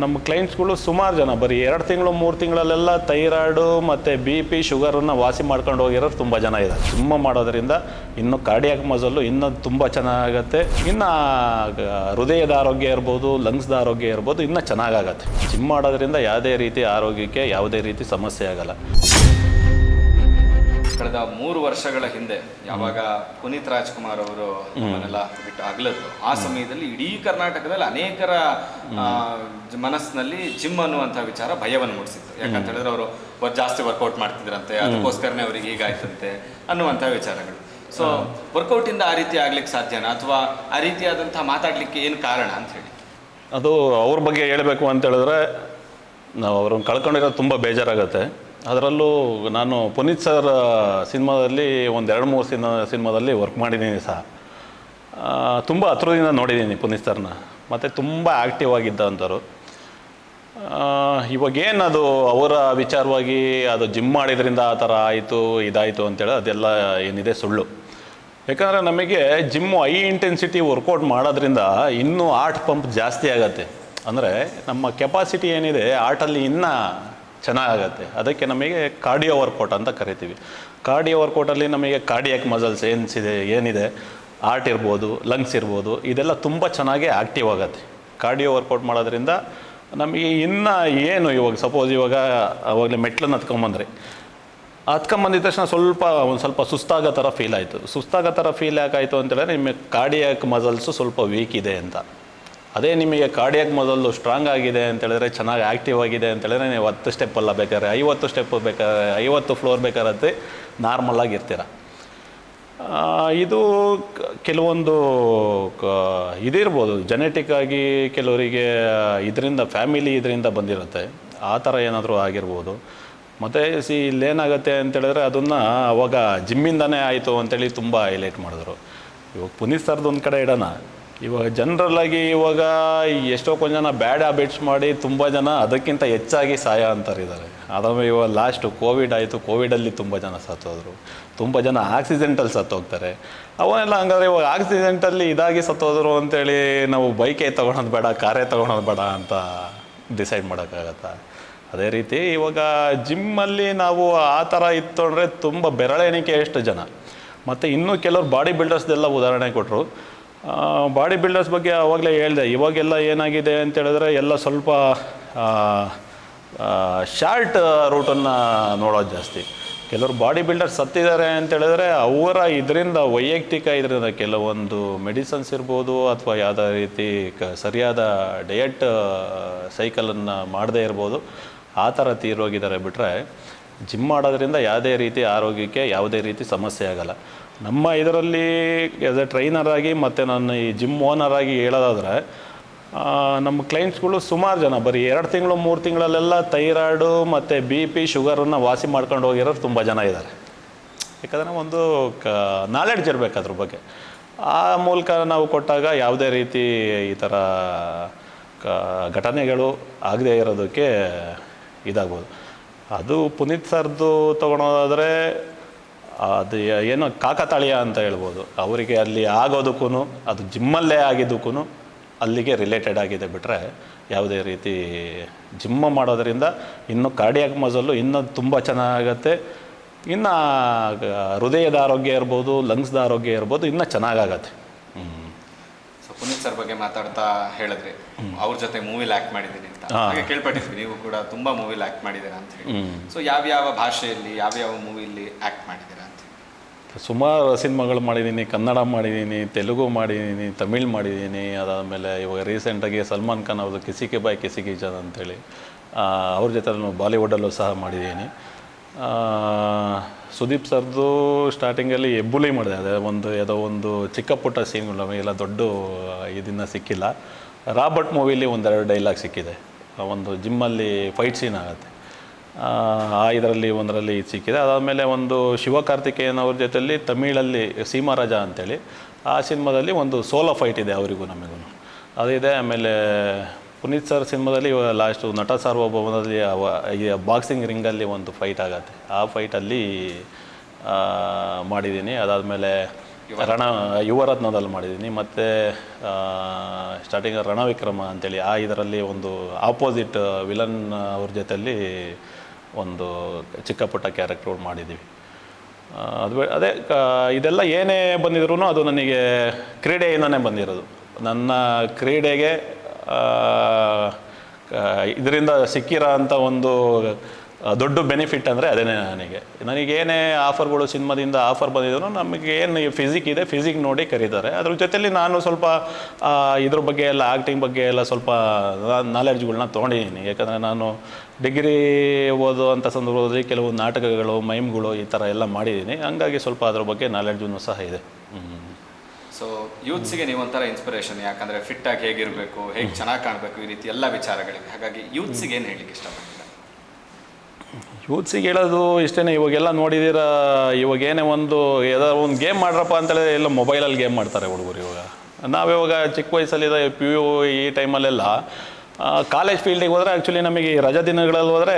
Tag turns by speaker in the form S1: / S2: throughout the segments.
S1: ನಮ್ಮ ಕ್ಲೈಂಟ್ಸ್ಗಳು ಸುಮಾರು ಜನ. ಬರೀ ಎರಡು ತಿಂಗಳು, ಮೂರು ತಿಂಗಳಲ್ಲೆಲ್ಲ ಥೈರಾಯ್ಡು ಮತ್ತು ಬಿ ಪಿ ಶುಗರನ್ನು ವಾಸಿ ಮಾಡ್ಕೊಂಡು ಹೋಗಿರೋರು ತುಂಬ ಜನ ಇದ್ದಾರೆ. ಜಿಮ್ ಮಾಡೋದರಿಂದ ಇನ್ನು ಕಾರ್ಡಿಯಾಕ್ ಮಸಲ್ಲು ಇನ್ನೂ ತುಂಬ ಚೆನ್ನಾಗುತ್ತೆ. ಇನ್ನು ಹೃದಯದ ಆರೋಗ್ಯ ಇರ್ಬೋದು ಲಂಗ್ಸ್ದ ಆರೋಗ್ಯ ಇರ್ಬೋದು, ಇನ್ನೂ ಚೆನ್ನಾಗಾಗತ್ತೆ. ಜಿಮ್ ಮಾಡೋದ್ರಿಂದ ಯಾವುದೇ ರೀತಿ ಆರೋಗ್ಯಕ್ಕೆ ಯಾವುದೇ ರೀತಿ ಸಮಸ್ಯೆ ಆಗಲ್ಲ.
S2: ಕಳೆದ ಮೂರು ವರ್ಷಗಳ ಹಿಂದೆ ಯಾವಾಗ ಪುನೀತ್ ರಾಜ್ಕುಮಾರ್ ಅವರು ನಮ್ಮನ್ನೆಲ್ಲ ಬಿಟ್ಟು ಅಗಲದ್ದು ಆ ಸಮಯದಲ್ಲಿ ಇಡೀ ಕರ್ನಾಟಕದಲ್ಲಿ ಅನೇಕರ ಮನಸ್ಸಿನಲ್ಲಿ ಜಿಮ್ ಅನ್ನುವಂತಹ ವಿಚಾರ ಭಯವನ್ನು ಮೂಡಿಸಿತ್ತು. ಯಾಕಂತ ಹೇಳಿದ್ರೆ ಅವರು ಜಾಸ್ತಿ ವರ್ಕೌಟ್ ಮಾಡ್ತಿದ್ರಂತೆ ಅದಕ್ಕೋಸ್ಕರನೇ ಅವರಿಗೆ ಹೀಗಾಯ್ತಂತೆ ಅನ್ನುವಂತಹ ವಿಚಾರಗಳು. ಸೊ ವರ್ಕೌಟ್ ಇಂದ ಆ ರೀತಿ ಆಗ್ಲಿಕ್ಕೆ ಸಾಧ್ಯನಾ? ಅಥವಾ ಆ ರೀತಿಯಾದಂತಹ ಮಾತಾಡ್ಲಿಕ್ಕೆ ಏನು ಕಾರಣ ಅಂತ ಹೇಳಿ.
S1: ಅದು ಅವ್ರ ಬಗ್ಗೆ ಹೇಳಬೇಕು ಅಂತ ಹೇಳಿದ್ರೆ ನಾವು ಅವ್ರನ್ನ ಕಳ್ಕೊಂಡಿರೋದು ತುಂಬ ಬೇಜಾರಾಗುತ್ತೆ. ಅದರಲ್ಲೂ ನಾನು ಪುನೀತ್ ಸರ್ ಸಿನಿಮಾದಲ್ಲಿ ಒಂದು ಎರಡು ಮೂರು ಸಿನಿಮಾ ಸಿನಿಮಾದಲ್ಲಿ ವರ್ಕ್ ಮಾಡಿದ್ದೀನಿ ಸಹ. ತುಂಬ ಹತ್ರದಿಂದ ನೋಡಿದ್ದೀನಿ ಪುನೀತ್ ಸರ್ನ. ಮತ್ತು ತುಂಬ ಆ್ಯಕ್ಟಿವ್ ಆಗಿದ್ದಂಥವ್ರು ಅದು ಅವರ ವಿಚಾರವಾಗಿ ಅದು ಜಿಮ್ ಮಾಡಿದ್ರಿಂದ ಆ ಥರ ಆಯಿತು, ಇದಾಯಿತು ಅಂತೇಳಿ ಅದೆಲ್ಲ ಏನಿದೆ ಸುಳ್ಳು. ಯಾಕಂದರೆ ನಮಗೆ ಜಿಮ್ಮು ಹೈ ಇಂಟೆನ್ಸಿಟಿ ವರ್ಕೌಟ್ ಮಾಡೋದ್ರಿಂದ ಇನ್ನೂ ಆರ್ಟ್ ಪಂಪ್ ಜಾಸ್ತಿ ಆಗತ್ತೆ. ಅಂದರೆ ನಮ್ಮ ಕೆಪಾಸಿಟಿ ಏನಿದೆ ಆರ್ಟಲ್ಲಿ ಇನ್ನೂ ಚೆನ್ನಾಗತ್ತೆ ಅದಕ್ಕೆ ನಮಗೆ ಕಾರ್ಡಿಯೋ ವರ್ಕೌಟ್ ಅಂತ ಕರಿತೀವಿ. ಕಾರ್ಡಿಯೋ ವರ್ಕೌಟಲ್ಲಿ ನಮಗೆ ಕಾರ್ಡಿಯಾಕ್ ಮಸಲ್ಸ್ ಏನಿದೆ ಏನಿದೆ ಆರ್ಟ್ ಇರ್ಬೋದು ಲಂಗ್ಸ್ ಇರ್ಬೋದು, ಇದೆಲ್ಲ ತುಂಬ ಚೆನ್ನಾಗಿ ಆ್ಯಕ್ಟಿವ್ ಆಗುತ್ತೆ. ಕಾರ್ಡಿಯೋ ವರ್ಕೌಟ್ ಮಾಡೋದ್ರಿಂದ ನಮಗೆ ಇನ್ನು ಏನು ಇವಾಗ ಸಪೋಸ್ ಇವಾಗ, ಅವಾಗಲೇ ಮೆಟ್ಲನ್ನು ಹತ್ಕೊಂಬಂದ್ರಿ ಹತ್ಕೊಂಬಂದಿದ ತಕ್ಷಣ ಸ್ವಲ್ಪ, ಒಂದು ಸ್ವಲ್ಪ ಸುಸ್ತಾಗೋ ಥರ ಫೀಲ್ ಆಯಿತು. ಸುಸ್ತಾಗೋ ಥರ ಫೀಲ್ ಯಾಕಾಯಿತು ಅಂತೇಳಿದ್ರೆ ನಿಮಗೆ ಕಾರ್ಡಿಯಾಕ್ ಮಸಲ್ಸು ಸ್ವಲ್ಪ ವೀಕ್ ಇದೆ ಅಂತ. ಅದೇ ನಿಮಗೆ ಕಾರ್ಡಿಯಾಕ್ ಮೊದಲು ಸ್ಟ್ರಾಂಗ್ ಆಗಿದೆ ಅಂತೇಳಿದ್ರೆ ಚೆನ್ನಾಗಿ ಆ್ಯಕ್ಟಿವ್ ಆಗಿದೆ ಅಂತೇಳಿದ್ರೆ ನೀವು ಹತ್ತು ಸ್ಟೆಪ್ ಅಲ್ಲ ಬೇಕಾದ್ರೆ ಐವತ್ತು ಸ್ಟೆಪ್ ಬೇಕಾದ್ರೆ ಐವತ್ತು ಫ್ಲೋರ್ ಬೇಕಾರತ್ತೆ ನಾರ್ಮಲಾಗಿ ಇರ್ತೀರ? ಇದು ಕೆಲವೊಂದು ಇದಿರ್ಬೋದು. ಜೆನೆಟಿಕ್ ಆಗಿ ಕೆಲವರಿಗೆ ಇದರಿಂದ ಫ್ಯಾಮಿಲಿ ಇದರಿಂದ ಬಂದಿರುತ್ತೆ. ಆ ಥರ ಏನಾದರೂ ಆಗಿರ್ಬೋದು. ಮತ್ತು ಸಿ, ಇಲ್ಲೇನಾಗುತ್ತೆ ಅಂತೇಳಿದ್ರೆ ಅದನ್ನು ಅವಾಗ ಜಿಮ್ಮಿಂದನೇ ಆಯಿತು ಅಂತೇಳಿ ತುಂಬ ಹೈಲೈಟ್ ಮಾಡಿದ್ರು. ಇವಾಗ ಪುನೀತ್ ಸರ್ದು ಒಂದು ಕಡೆ ಇಡೋಣ. ಇವಾಗ ಜನರಲ್ಲಾಗಿ ಇವಾಗ ಎಷ್ಟೋ ಕೊಂದು ಜನ ಬ್ಯಾಡ್ ಹ್ಯಾಬಿಟ್ಸ್ ಮಾಡಿ ತುಂಬ ಜನ ಅದಕ್ಕಿಂತ ಹೆಚ್ಚಾಗಿ ಸಹಾಯ ಅಂತಾರಿದ್ದಾರೆ. ಅದಾದ್ಮೇಲೆ ಇವಾಗ ಲಾಸ್ಟು ಕೋವಿಡ್ ಆಯಿತು ಕೋವಿಡಲ್ಲಿ ತುಂಬ ಜನ ಸತ್ತೋದ್ರು. ತುಂಬ ಜನ ಆಕ್ಸಿಡೆಂಟಲ್ಲಿ ಸತ್ತೋಗ್ತಾರೆ. ಅವನ್ನೆಲ್ಲ ಹಂಗಾದ್ರೆ ಇವಾಗ ಆಕ್ಸಿಡೆಂಟಲ್ಲಿ ಇದಾಗಿ ಸತ್ತೋದ್ರು ಅಂತೇಳಿ ನಾವು ಬೈಕೇ ತೊಗೊಳೋದು ಬೇಡ, ಕಾರೇ ತೊಗೊಳೋದು ಬೇಡ ಅಂತ ಡಿಸೈಡ್ ಮಾಡೋಕ್ಕಾಗತ್ತಾ? ಅದೇ ರೀತಿ ಇವಾಗ ಜಿಮ್ಮಲ್ಲಿ ನಾವು ಆ ಥರ ಇತ್ತು ಅಂದರೆ ತುಂಬ ಬೆರಳೆಣಿಕೆ ಎಷ್ಟು ಜನ. ಮತ್ತು ಇನ್ನೂ ಕೆಲವರು ಬಾಡಿ ಬಿಲ್ಡರ್ಸ್ದೆಲ್ಲ ಉದಾಹರಣೆ ಕೊಟ್ಟರು ಬಾಡಿ ಬಿಲ್ಡರ್ಸ್ ಬಗ್ಗೆ ಆವಾಗಲೇ ಹೇಳಿದೆ, ಇವಾಗೆಲ್ಲ ಏನಾಗಿದೆ ಅಂತ ಹೇಳಿದ್ರೆ ಎಲ್ಲ ಸ್ವಲ್ಪ ಶಾರ್ಟ್ ರೂಟನ್ನು ನೋಡೋದು ಜಾಸ್ತಿ. ಕೆಲವರು ಬಾಡಿ ಬಿಲ್ಡರ್ಸ್ ಸತ್ತಿದ್ದಾರೆ ಅಂತ ಹೇಳಿದ್ರೆ ಅವರ ಇದರಿಂದ, ವೈಯಕ್ತಿಕ ಇದರಿಂದ ಕೆಲವೊಂದು ಮೆಡಿಸನ್ಸ್ ಇರ್ಬೋದು ಅಥವಾ ಯಾವುದೇ ರೀತಿ ಕ, ಸರಿಯಾದ ಡಯಟ್ ಸೈಕಲನ್ನು ಮಾಡದೇ ಇರ್ಬೋದು, ಆ ಥರ ತೀರೋಗಿದ್ದಾರೆ ಬಿಟ್ಟರೆ ಜಿಮ್ ಮಾಡೋದ್ರಿಂದ ಯಾವುದೇ ರೀತಿ ಆರೋಗ್ಯಕ್ಕೆ ಯಾವುದೇ ರೀತಿ ಸಮಸ್ಯೆ ಆಗಲ್ಲ. ನಮ್ಮ ಇದರಲ್ಲಿ ಆ್ಯಸ್ ಎ ಟ್ರೈನರ್ ಆಗಿ ಮತ್ತು ನಾನು ಈ ಜಿಮ್ ಓನರ್ ಆಗಿ ಹೇಳೋದಾದರೆ ನಮ್ಮ ಕ್ಲೈಂಟ್ಸ್ಗಳು ಸುಮಾರು ಜನ. ಬರೀ ಎರಡು ತಿಂಗಳು, ಮೂರು ತಿಂಗಳಲ್ಲೆಲ್ಲ ಥೈರಾಯ್ಡು ಮತ್ತು ಬಿ ಪಿ ಶುಗರನ್ನು ವಾಸಿ ಮಾಡ್ಕೊಂಡು ಹೋಗಿರೋರು ತುಂಬ ಜನ ಇದ್ದಾರೆ ಯಾಕಂದರೆ ಒಂದು ಕ ನಾಲೆಡ್ಜ್ ಇರಬೇಕು ಅದ್ರ ಬಗ್ಗೆ. ಆ ಮೂಲಕ ನಾವು ಕೊಟ್ಟಾಗ ಯಾವುದೇ ರೀತಿ ಈ ಥರ ಕ, ಘಟನೆಗಳು ಆಗದೇ ಇರೋದಕ್ಕೆ ಇದಾಗ್ಬೋದು. ಅದು ಪುನೀತ್ ಸರ್ದು ತೊಗೊಳೋದಾದರೆ ಅದು ಏನೋ ಕಾಕತಾಳೀಯ ಅಂತ ಹೇಳ್ಬೋದು. ಅವರಿಗೆ ಅಲ್ಲಿ ಆಗೋದಕ್ಕೂ ಅದು ಜಿಮ್ಮಲ್ಲೇ ಆಗಿದ್ದಕ್ಕೂ ಅಲ್ಲಿಗೆ ರಿಲೇಟೆಡ್ ಆಗಿದೆ ಬಿಟ್ಟರೆ ಯಾವುದೇ ರೀತಿ ಜಿಮ್ಮ ಮಾಡೋದರಿಂದ ಇನ್ನು ಕಾರ್ಡಿಯಾಕ್ ಮಸಲ್ಲು ಇನ್ನೂ ತುಂಬ ಚೆನ್ನಾಗತ್ತೆ. ಇನ್ನು ಹೃದಯದ ಆರೋಗ್ಯ ಇರ್ಬೋದು ಲಂಗ್ಸ್ದ ಆರೋಗ್ಯ ಇರ್ಬೋದು, ಇನ್ನೂ ಚೆನ್ನಾಗಾಗತ್ತೆ.
S2: ಪುನೀತ್ ಸರ್ ಬಗ್ಗೆ ಮಾತಾಡ್ತಾ ಹೇಳಿದ್ರಿ ಅವ್ರ ಜೊತೆ ಮೂವಿಲಿ ಆಕ್ಟ್ ಮಾಡಿದ್ದೀನಿ ಅಂತ. ಹಾಗೆ ಕೇಳ್ಪಟ್ಟಿದ್ವಿ ನೀವು ಕೂಡ ತುಂಬಾ ಮೂವಿಲಿ ಆಕ್ಟ್ ಮಾಡಿದ್ದೀರಾ ಅಂತ ಹೇಳಿ. ಸೊ ಯಾವ್ಯಾವ ಭಾಷೆಯಲ್ಲಿ ಯಾವ್ಯಾವ ಮೂವಿಲಿ ಆಕ್ಟ್ ಮಾಡಿದ್ದೀರಾ ಅಂತ
S1: ಸುಮಾರು ಸಿನಿಮಾಗಳು ಮಾಡಿದ್ದೀನಿ ಕನ್ನಡ ಮಾಡಿದ್ದೀನಿ ತೆಲುಗು ಮಾಡಿದ್ದೀನಿ ತಮಿಳ್ ಮಾಡಿದ್ದೀನಿ. ಅದಾದಮೇಲೆ ಇವಾಗ ರೀಸೆಂಟಾಗಿ ಸಲ್ಮಾನ್ ಖಾನ್ ಅವರು ಕಿಸಿಕೆ ಬಾಯ್ ಕಿಸಿಕೆ ಜನ ಅಂತೇಳಿ. ಅವ್ರ ಜೊತೆ ನಾನು ಬಾಲಿವುಡಲ್ಲೂ ಸಹ ಮಾಡಿದ್ದೀನಿ. ಸುದೀಪ್ ಸರ್ದು ಸ್ಟಾರ್ಟಿಂಗಲ್ಲಿ ಎಬ್ಬುಲಿ ಮಾಡಿದೆ. ಅದೇ ಒಂದು, ಯಾವುದೋ ಒಂದು ಚಿಕ್ಕ ಪುಟ್ಟ ಸೀನ್ಗಳು ನಮಗೆಲ್ಲ ದೊಡ್ಡ ಇದನ್ನು ಸಿಕ್ಕಿಲ್ಲ. ರಾಬರ್ಟ್ ಮೂವಿಲಿ ಒಂದೆರಡು ಡೈಲಾಗ್ ಸಿಕ್ಕಿದೆ. ಒಂದು ಜಿಮ್ಮಲ್ಲಿ ಫೈಟ್ ಸೀನ್ ಆಗುತ್ತೆ. ಆ ಇದರಲ್ಲಿ ಒಂದರಲ್ಲಿ ಇದು ಸಿಕ್ಕಿದೆ. ಅದಾದಮೇಲೆ ಒಂದು ಶಿವಕಾರ್ತಿಕೇಯನ್ ಅವ್ರ ಜೊತೆಯಲ್ಲಿ ತಮಿಳಲ್ಲಿ ಸೀಮಾರಾಜ ಅಂತೇಳಿ, ಆ ಸಿನಿಮಾದಲ್ಲಿ ಒಂದು ಸೋಲೋ ಫೈಟ್ ಇದೆ ಅವರಿಗೂ ನಮಗೂ ಅದಿದೆ, ಆಮೇಲೆ ಪುನೀತ್ ಸರ್ ಸಿನಿಮಾದಲ್ಲಿ ಲಾಸ್ಟು ನಟ ಸಾರ್ವಭೌಮದಲ್ಲಿ ಬಾಕ್ಸಿಂಗ್ ರಿಂಗಲ್ಲಿ ಒಂದು ಫೈಟ್ ಆಗತ್ತೆ. ಆ ಫೈಟಲ್ಲಿ ಮಾಡಿದ್ದೀನಿ ಅದಾದಮೇಲೆ ರಣ ಯುವರತ್ನದಲ್ಲಿ ಮಾಡಿದ್ದೀನಿ ಮತ್ತು ಸ್ಟಾರ್ಟಿಂಗ್ ರಣವಿಕ್ರಮ ಅಂತೇಳಿ ಆ ಇದರಲ್ಲಿ ಒಂದು ಆಪೋಸಿಟ್ ವಿಲನ್ ಅವ್ರ ಜೊತೆಯಲ್ಲಿ ಒಂದು ಚಿಕ್ಕ ಪುಟ್ಟ ಕ್ಯಾರೆಕ್ಟರ್ ಮಾಡಿದ್ದೀವಿ ಅದು ಅದೇ ಇದೆಲ್ಲ ಏನೇ ಬಂದಿದ್ರು ಅದು ನನಗೆ ಕ್ರೀಡೆಯಿಂದನೇ ಬಂದಿರೋದು. ನನ್ನ ಕ್ರೀಡೆಗೆ ಇದರಿಂದ ಸಿಕ್ಕಿರೋ ಅಂಥ ಒಂದು ದೊಡ್ಡ ಬೆನಿಫಿಟ್ ಅಂದರೆ ಅದೇನೇ ನನಗೆ. ನನಗೇನೇ ಆಫರ್ಗಳು ಸಿನಿಮಾದಿಂದ ಆಫರ್ ಬಂದಿದ್ರು ನಮಗೆ ಏನು ಫಿಸಿಕ್ ಇದೆ ಫಿಸಿಕ್ ನೋಡಿ ಕರೀತಾರೆ. ಅದ್ರ ಜೊತೆಯಲ್ಲಿ ನಾನು ಸ್ವಲ್ಪ ಇದ್ರ ಬಗ್ಗೆ ಎಲ್ಲ ಆ್ಯಕ್ಟಿಂಗ್ ಬಗ್ಗೆ ಎಲ್ಲ ಸ್ವಲ್ಪ ನಾಲೆಡ್ಜ್ಗಳನ್ನ ತೊಗೊಂಡಿದ್ದೀನಿ ಯಾಕಂದರೆ ನಾನು ಡಿಗ್ರಿ ಓದುವಂಥ ಸಂದರ್ಭದಲ್ಲಿ ಕೆಲವು ನಾಟಕಗಳು ಮೈಮ್ಗಳು ಈ ಥರ ಎಲ್ಲ ಮಾಡಿದ್ದೀನಿ ಹಂಗಾಗಿ ಸ್ವಲ್ಪ ಅದ್ರ ಬಗ್ಗೆ ನಾಲೆಡ್ಜ್ನೂ ಸಹ ಇದೆ.
S2: ಸೊ ಯೂತ್ಸಿಗೆ ನೀವೊಂಥರ ಇನ್ಸ್ಪಿರೇಷನ್ ಯಾಕಂದ್ರೆ ಫಿಟ್ ಆಗಿ ಹೇಗಿರಬೇಕು ಹೇಗೆ ಚೆನ್ನಾಗಿ ಕಾಣಬೇಕು ಈ ರೀತಿ ಎಲ್ಲ ವಿಚಾರಗಳಿವೆ. ಹಾಗಾಗಿ ಯೂತ್ಸಿಗೆ ಏನು ಹೇಳಲಿಕ್ಕೆ ಇಷ್ಟಪಡ್ತೀರಾ?
S1: ಯೂತ್ಸಿಗೆ ಹೇಳೋದು ಇಷ್ಟೇ ಇವಾಗೆಲ್ಲ ನೋಡಿದ್ದೀರ ಇವಾಗ ಏನೇ ಒಂದು ಯಾವ್ದಾದ್ರು ಒಂದು ಗೇಮ್ ಮಾಡ್ರಪ್ಪ ಅಂತೇಳಿ ಎಲ್ಲ ಮೊಬೈಲಲ್ಲಿ ಗೇಮ್ ಮಾಡ್ತಾರೆ ಹುಡುಗರು ಇವಾಗ. ನಾವಿವಾಗ ಚಿಕ್ಕ ವಯಸ್ಸಲ್ಲಿದ್ದ ಪಿ ಯು ಈ ಟೈಮಲ್ಲೆಲ್ಲ ಕಾಲೇಜ್ ಫೀಲ್ಡಿಗೆ ಹೋದರೆ ಆ್ಯಕ್ಚುಲಿ ನಮಗೆ ರಜಾ ದಿನಗಳಲ್ಲಿ ಹೋದರೆ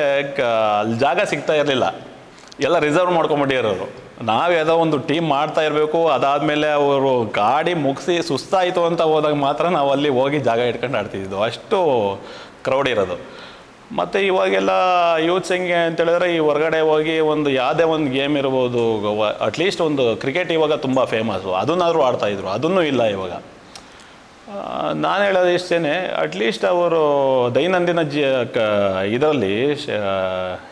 S1: ಅಲ್ಲಿ ಜಾಗ ಸಿಗ್ತಾ ಇರಲಿಲ್ಲ. ಎಲ್ಲ ರಿಸರ್ವ್ ಮಾಡ್ಕೊಂಬಿಟ್ಟಿರೋರು. ನಾವು ಯಾವುದೋ ಒಂದು ಟೀಮ್ ಮಾಡ್ತಾ ಇರಬೇಕು, ಅದಾದಮೇಲೆ ಅವರು ಗಾಡಿ ಮುಗಿಸಿ ಸುಸ್ತಾಯಿತು ಅಂತ ಹೋದಾಗ ಮಾತ್ರ ನಾವು ಅಲ್ಲಿ ಹೋಗಿ ಜಾಗ ಇಟ್ಕೊಂಡು ಆಡ್ತಿದ್ದು ಅಷ್ಟು ಕ್ರೌಡ್ ಇರೋದು. ಮತ್ತು ಇವಾಗೆಲ್ಲ ಯೂತ್ಸ್ ಹೆಂಗೆ ಅಂತೇಳಿದ್ರೆ ಈ ಹೊರಗಡೆ ಹೋಗಿ ಒಂದು ಯಾವುದೇ ಒಂದು ಗೇಮ್ ಇರ್ಬೋದು ಅಟ್ಲೀಸ್ಟ್ ಒಂದು ಕ್ರಿಕೆಟ್ ಇವಾಗ ತುಂಬ ಫೇಮಸ್ಸು ಅದನ್ನಾದರೂ ಆಡ್ತಾಯಿದ್ರು ಅದನ್ನೂ ಇಲ್ಲ ಇವಾಗ. ನಾನು ಹೇಳೋದು ಇಷ್ಟೇ ಅಟ್ಲೀಸ್ಟ್ ಅವರು ದೈನಂದಿನ ಜ, ಕ, ಇದರಲ್ಲಿ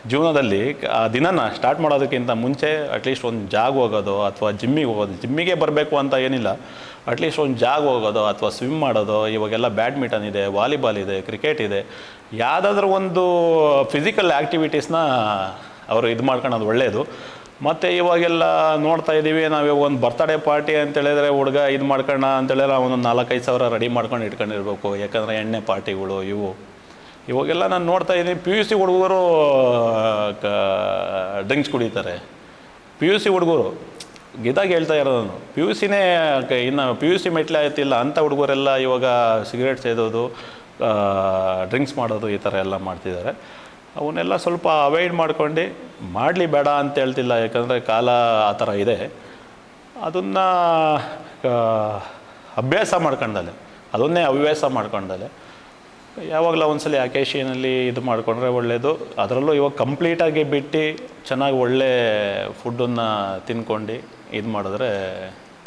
S1: ಜೀವನದಲ್ಲಿ ಆ ದಿನನ ಸ್ಟಾರ್ಟ್ ಮಾಡೋದಕ್ಕಿಂತ ಮುಂಚೆ ಅಟ್ಲೀಸ್ಟ್ ಒಂದು ಜಾಗ ಹೋಗೋದು ಅಥವಾ ಜಿಮ್ಮಿಗೆ ಹೋಗೋದು. ಜಿಮ್ಮಿಗೆ ಬರಬೇಕು ಅಂತ ಏನಿಲ್ಲ. ಅಟ್ಲೀಸ್ಟ್ ಒಂದು ಜಾಗ ಹೋಗೋದು ಅಥವಾ ಸ್ವಿಮ್ ಮಾಡೋದು, ಇವಾಗೆಲ್ಲ ಬ್ಯಾಡ್ಮಿಂಟನ್ ಇದೆ ವಾಲಿಬಾಲ್ ಇದೆ ಕ್ರಿಕೆಟ್ ಇದೆ. ಯಾವುದಾದ್ರೂ ಒಂದು ಫಿಸಿಕಲ್ ಆ್ಯಕ್ಟಿವಿಟೀಸ್ನ ಅವರು ಇದು ಮಾಡ್ಕೊಳ್ಳೋದು ಒಳ್ಳೆಯದು ಮತ್ತು ಇವಾಗೆಲ್ಲ ನೋಡ್ತಾ ಇದ್ದೀವಿ ನಾವು ಒಂದು ಬರ್ತಡೇ ಪಾರ್ಟಿ ಅಂತ ಹೇಳಿದ್ರೆ ಹುಡುಗ ಇದು ಮಾಡ್ಕೊಳ್ಳೋಣ ಅಂತೇಳಿದ್ರೆ ಒಂದು ನಾಲ್ಕೈದು ಸಾವಿರ ರೆಡಿ ಮಾಡ್ಕೊಂಡು ಇಟ್ಕೊಂಡಿರ್ಬೇಕು. ಯಾಕಂದರೆ ಎಣ್ಣೆ ಪಾರ್ಟಿಗಳು ಇವು. ಇವಾಗೆಲ್ಲ ನಾನು ನೋಡ್ತಾ ಇದ್ದೀನಿ ಪಿ ಯು ಸಿ ಹುಡುಗರು ಡ್ರಿಂಕ್ಸ್ ಕುಡಿತಾರೆ. ಪಿ ಯು ಸಿ ಹುಡುಗರು, ಇದಾಗಿ ಹೇಳ್ತಾ ಇರೋದು ನಾನು. ಪಿ ಯು ಸಿನೇ ಇನ್ನು ಪಿ ಯು ಸಿ ಮೆಟ್ಲೆ ಆಯ್ತಿಲ್ಲ ಅಂಥ ಹುಡುಗರೆಲ್ಲ ಇವಾಗ ಸಿಗರೇಟ್ ಸೇದೋದು ಡ್ರಿಂಕ್ಸ್ ಮಾಡೋದು ಈ ಥರ ಎಲ್ಲ ಮಾಡ್ತಿದ್ದಾರೆ. ಅವನ್ನೆಲ್ಲ ಸ್ವಲ್ಪ ಅವಾಯ್ಡ್ ಮಾಡ್ಕೊಂಡು ಮಾಡಲಿ ಬೇಡ ಅಂತ ಹೇಳ್ತಿಲ್ಲ, ಯಾಕಂದರೆ ಕಾಲ ಆ ಥರ ಇದೆ. ಅದನ್ನು ಅಭ್ಯಾಸ ಮಾಡ್ಕೊಂಡಲೆ, ಅದನ್ನೇ ಹವ್ಯಾಸ ಮಾಡ್ಕೊಂಡಲೆ, ಯಾವಾಗಲ ಸಲ ಆಕೇಶಿಯನಲ್ಲಿ ಇದು ಮಾಡಿಕೊಂಡ್ರೆ ಒಳ್ಳೆಯದು ಅದರಲ್ಲೂ ಇವಾಗ ಕಂಪ್ಲೀಟಾಗಿ ಬಿಟ್ಟು ಚೆನ್ನಾಗಿ ಒಳ್ಳೆ ಫುಡ್ಡನ್ನು ತಿನ್ಕೊಂಡು ಇದು ಮಾಡಿದ್ರೆ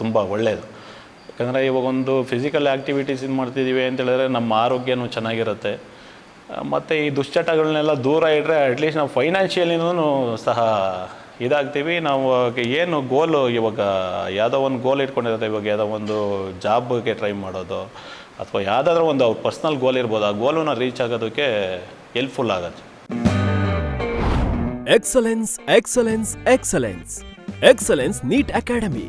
S1: ತುಂಬ ಒಳ್ಳೆಯದು ಯಾಕಂದರೆ ಇವಾಗ ಒಂದು ಫಿಸಿಕಲ್ ಆ್ಯಕ್ಟಿವಿಟೀಸ್ ಇದು ಮಾಡ್ತಿದ್ದೀವಿ ಅಂತೇಳಿದ್ರೆ ನಮ್ಮ ಆರೋಗ್ಯನೂ ಚೆನ್ನಾಗಿರುತ್ತೆ. ಮತ್ತು ಈ ದುಶ್ಚಟಗಳನ್ನೆಲ್ಲ ದೂರ ಇಟ್ಟರೆ ಅಟ್ಲೀಸ್ಟ್ ನಾವು ಫೈನಾನ್ಷಿಯಲಿನೂ ಸಹ ಇದಾಗ್ತೀವಿ. ನಾವು ಏನು ಗೋಲು ಇವಾಗ, ಯಾವುದೋ ಒಂದು ಗೋಲ್ ಇಟ್ಕೊಂಡಿರುತ್ತೆ ಇವಾಗ ಯಾವುದೋ ಒಂದು ಜಾಬ್ಗೆ ಟ್ರೈ ಮಾಡೋದು, ಅಥವಾ ಯಾವುದಾದ್ರೂ ಒಂದು ಅವ್ರ ಪರ್ಸ್ನಲ್ ಗೋಲ್ ಇರ್ಬೋದು, ಆ ಗೋಲನ್ನ ರೀಚ್ ಆಗೋದಕ್ಕೆ ಹೆಲ್ಪ್ಫುಲ್ ಆಗುತ್ತೆ.
S3: Excellence Excellence Excellence Excellence NEET Academy